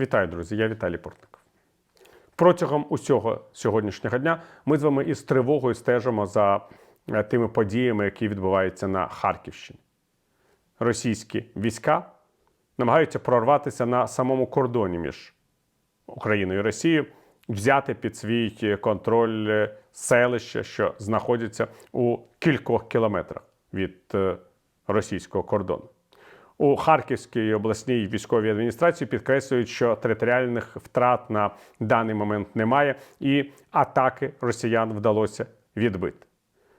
Вітаю, друзі! Я Віталій Портников. Протягом усього сьогоднішнього дня ми з вами із тривогою стежимо за е, тими подіями, які відбуваються на Харківщині. Російські війська намагаються прорватися на самому кордоні між Україною і Росією, взяти під свій контроль е, селища, що знаходяться у кількох кілометрах від е, російського кордону. У Харківській обласній військовій адміністрації підкреслюють, що територіальних втрат на даний момент немає, і атаки росіян вдалося відбити.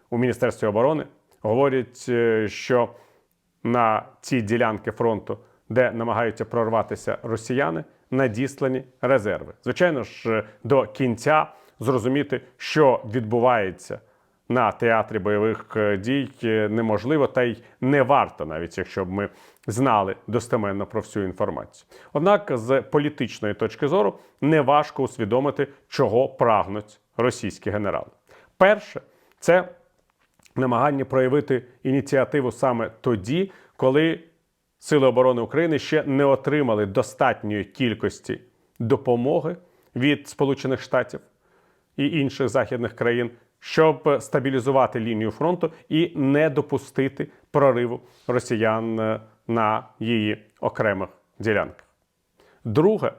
У Міністерстві оборони говорять, е, що на ці ділянки фронту, де намагаються прорватися росіяни, надіслані резерви. Звичайно ж, до кінця зрозуміти, що відбувається на театрі бойових е, дій е, неможливо, та й не варто, навіть якщо б ми знали достеменно про всю інформацію. Однак, з політичної точки зору, неважко усвідомити, чого прагнуть російські генерали. Перше, це намагання проявити ініціативу саме тоді, коли Сили оборони України ще не отримали достатньої кількості допомоги від Сполучених Штатів і інших західних країн, щоб стабілізувати лінію фронту і не допустити прориву росіян е, на її окремих ділянках. Друге,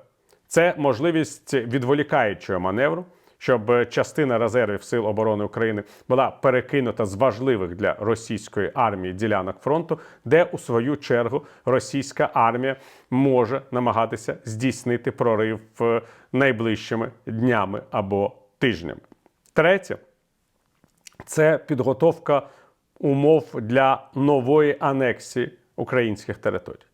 це можливість відволікаючого маневру, щоб частина резервів Сил оборони України була перекинута з важливих для російської армії ділянок фронту, де у свою чергу російська армія може намагатися здійснити прорив е, найближчими днями або тижнями. Третє це підготовка умов для нової анексії українських територій.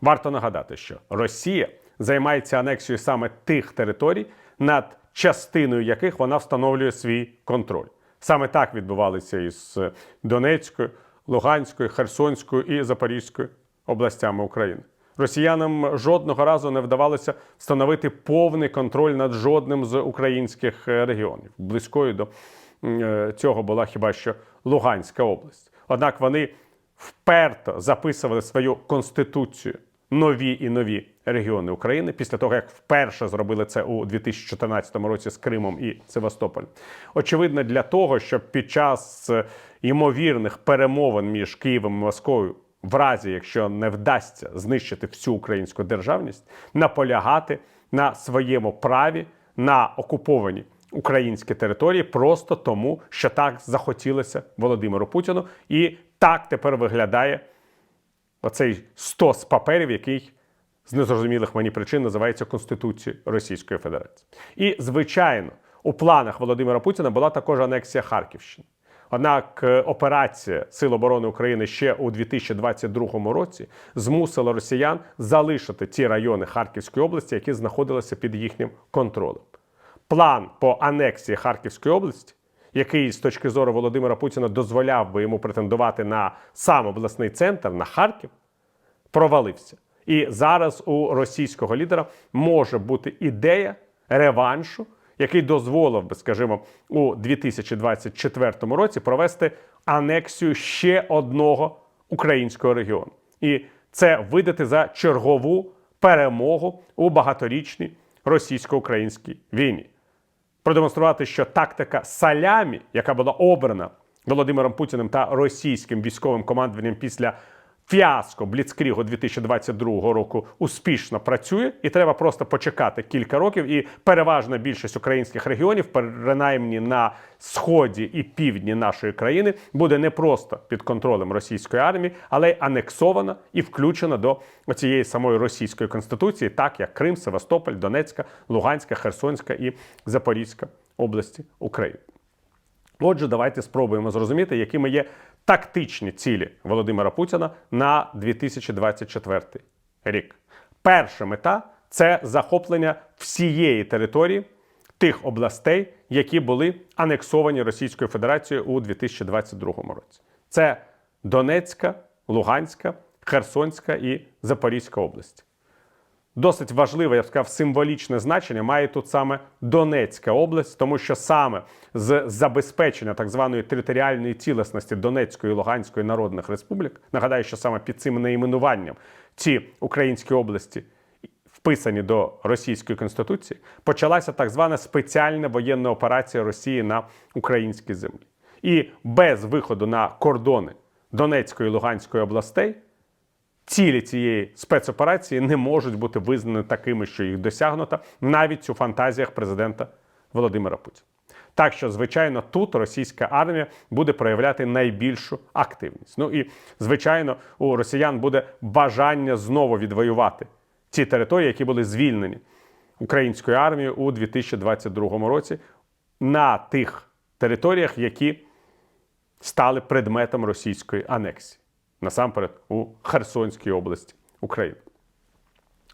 Варто нагадати, що Росія займається анексією саме тих територій, над частиною яких вона встановлює свій контроль. Саме так відбувалося із Донецькою, Луганською, Херсонською і Запорізькою областями України. Росіянам жодного разу не вдавалося встановити повний контроль над жодним з українських е, регіонів. Близькою до е, цього була хіба що Луганська область. Однак вони вперто записували свою конституцію нові і нові регіони України після того, як вперше зробили це у 2014 році з Кримом і Севастополем. Очевидно, для того, щоб під час е, ймовірних перемовин між Києвом і Москвою, в разі якщо не вдасться знищити всю українську державність, наполягати на своєму праві на окуповані українські території просто тому, що так захотілося Володимиру Путіну, і так тепер виглядає оцей стос паперів, який з незрозумілих мені причин називається Конституцією Російської Федерації. І, звичайно, у планах Володимира Путіна була також анексія Харківщини. Однак е, операція Сил оборони України ще у 2022 році змусила росіян залишити ті райони Харківської області, які знаходилися під їхнім контролем. План по анексії Харківської області, який з точки зору Володимира Путіна дозволяв би йому претендувати на сам обласний центр, на Харків, провалився. І зараз у російського лідера може бути ідея реваншу, який дозволив би, скажімо, у 2024 році провести анексію ще одного українського регіону, і це видати за чергову перемогу у багаторічній російсько-українській війні. Продемонструвати, що тактика салямі, яка була обрана Володимиром Путіним та російським військовим командуванням після фіаско Бліцкрігу 2022 року успішно працює, і треба просто почекати кілька років. І переважна більшість українських регіонів, принаймні на сході і півдні нашої країни, буде не просто під контролем російської армії, але й анексована і включена до цієї самої російської конституції, так як Крим, Севастополь, Донецька, Луганська, Херсонська і Запорізька області України. Отже, давайте спробуємо зрозуміти, якими є тактичні цілі Володимира Путіна на 2024 рік. Перша мета це захоплення всієї території тих областей, які були анексовані Російською Федерацією у 2022 році. Це Донецька, Луганська, Херсонська і Запорізька області. Досить важливе, я б сказав, символічне значення має тут саме Донецька область, тому що саме з забезпечення так званої територіальної цілісності Донецької і Луганської народних республік, нагадаю, що саме під цим найменуванням ці українські області вписані до російської конституції, почалася так звана спеціальна воєнна операція Росії на українській землі. І без виходу на кордони Донецької і Луганської областей цілі цієї спецоперації не можуть бути визнані такими, що їх досягнуто, навіть у фантазіях президента Володимира Путіна. Так що, звичайно, тут російська армія буде проявляти найбільшу активність. Ну і звичайно, у росіян буде бажання знову відвоювати ті території, які були звільнені українською армією у 2022 році на тих територіях, які стали предметом російської анексії, насамперед у Херсонській області України.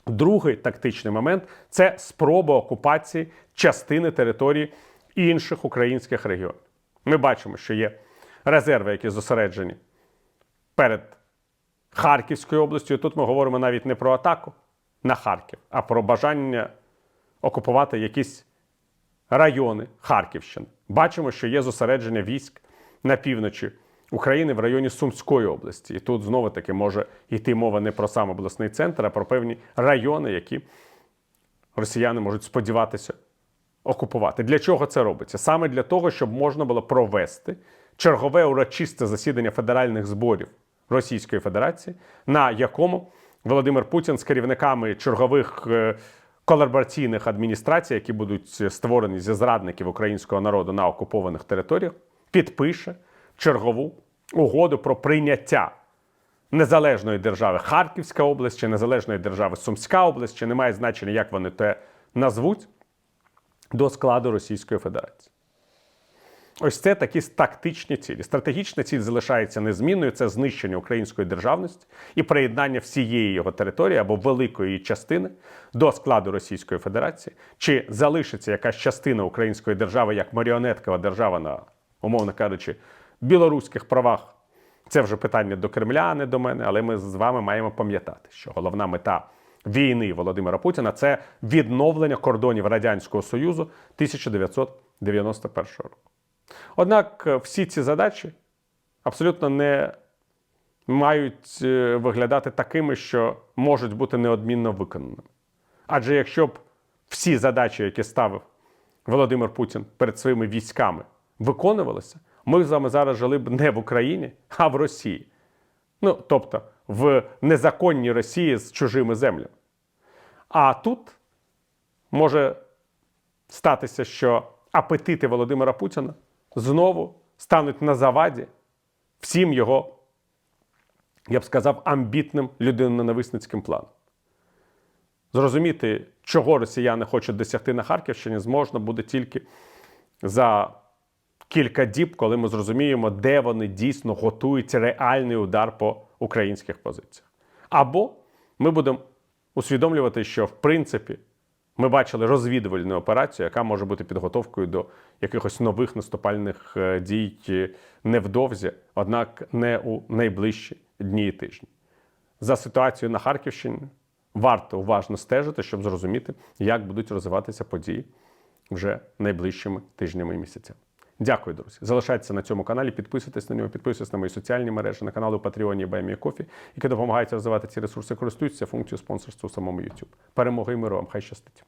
Другий тактичний момент це спроба окупації частини території інших українських регіонів. Ми бачимо, що є резерви, які зосереджені перед Харківською областю. Тут ми говоримо навіть не про атаку на Харків, а про бажання окупувати якісь райони Харківщини. Бачимо, що є зосередження військ на півночі України в районі Сумської області. І тут знову таки може йти мова не про сам обласний центр, а про певні райони, які росіяни можуть сподіватися окупувати. Для чого це робиться? Саме для того, щоб можна було провести чергове урочисте засідання федеральних зборів Російської Федерації, на якому Володимир Путін з керівниками чергових е, колабораційних адміністрацій, які будуть створені зі зрадників українського народу на окупованих територіях, підпише чергову угоду про прийняття незалежної держави Харківська область чи незалежної держави Сумська область, чи немає значення, як вони те назвуть, до складу Російської Федерації. Ось це такі тактичні цілі. Стратегічна ціль залишається незмінною. Це знищення української державності і приєднання всієї його території або великої її частини до складу Російської Федерації. Чи залишиться якась частина української держави як маріонеткова держава на, умовно кажучи, білоруських правах? Це вже питання до Кремля, а не до мене, але ми з вами маємо пам'ятати, що головна мета війни Володимира Путіна це відновлення кордонів Радянського Союзу 1991 року. Однак е, всі ці задачі абсолютно не мають е, виглядати такими, що можуть бути неодмінно виконаними. Адже якщо б всі задачі, які ставив Володимир Путін перед своїми військами, виконувалися, ми з вами зараз жили б не в Україні, а в Росії. Ну, тобто в незаконній Росії з чужими землями. А тут може статися, що апетити Володимира Путіна знову стануть на заваді всім його, я б сказав, амбітним людиноненависницьким планом. Зрозуміти, чого росіяни хочуть досягти на Харківщині, зможна буде тільки за кілька діб, коли ми зрозуміємо, де вони дійсно готують реальний удар по українських позиціях. Або ми будемо усвідомлювати, що в принципі ми бачили розвідувальну операцію, яка може бути підготовкою до якихось нових наступальних е, дій е, невдовзі, однак не у найближчі дні і тижні. За ситуацією на Харківщині варто уважно стежити, щоб зрозуміти, як будуть розвиватися події вже найближчими тижнями і місяцями. Дякую, друзі. Залишайтеся на цьому каналі, підписуйтесь на нього, підписуйтесь на мої соціальні мережі, на канали Patreon Баймі Кофі, які допомагають розвивати ці ресурси, користуються функцією спонсорства у самому YouTube. Перемоги і миру вам! Хай щастить!